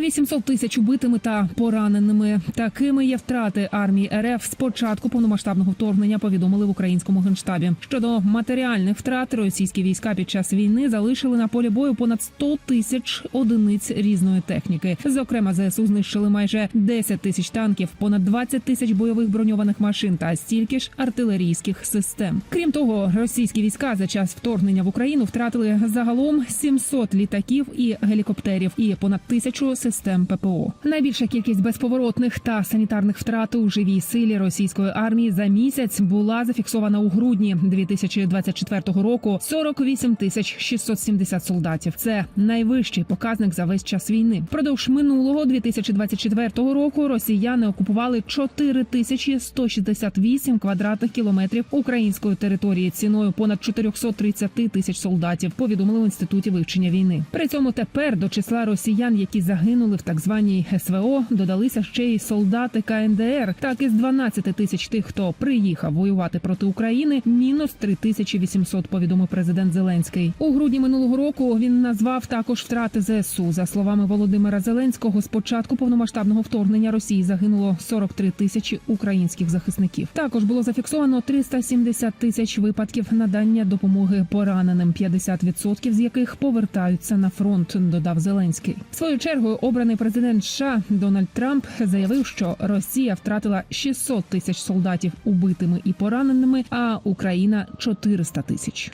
800 тисяч убитими та пораненими. Такими є втрати армії РФ з початку повномасштабного вторгнення. Повідомили в українському генштабі. Щодо матеріальних втрат, російські війська під час війни залишили на полі бою понад 100 тисяч одиниць різної техніки. Зокрема, ЗСУ знищили майже 10 тисяч танків, понад 20 тисяч бойових броньованих машин та стільки ж артилерійських систем. Крім того, російські війська за час вторгнення в Україну втратили загалом 700 літаків і гелікоптерів і понад тисячу систем ППО. Найбільша кількість безповоротних та санітарних втрат у живій силі російської армії за місяць була зафіксована у грудні 2024 року. 48 тисяч 670 солдатів. Це найвищий показник за весь час війни. Продовж минулого 2024 року росіяни окупували 4 тисячі 168 квадратних кілометрів української території ціною понад 430 тисяч солдатів. Повідомили в інституті вивчення війни. При цьому тепер до числа росіян, які загинули в так званій СВО, додалися ще й солдати КНДР. Так із 12 тисяч тих, хто приїхав воювати проти України, мінус 3800, повідомив президент Зеленський. У грудні минулого року він назвав також втрати ЗСУ. За словами Володимира Зеленського, з початку повномасштабного вторгнення Росії загинуло 43 тисячі українських захисників. Також було зафіксовано 370 тисяч випадків надання допомоги пораненим, 50% з яких повертаються на фронт. Додав Зеленський. Своєю чергою обраний президент США Дональд Трамп заявив, що Росія втратила 600 тисяч солдатів убитими і пораненими, а Україна 400 тисяч.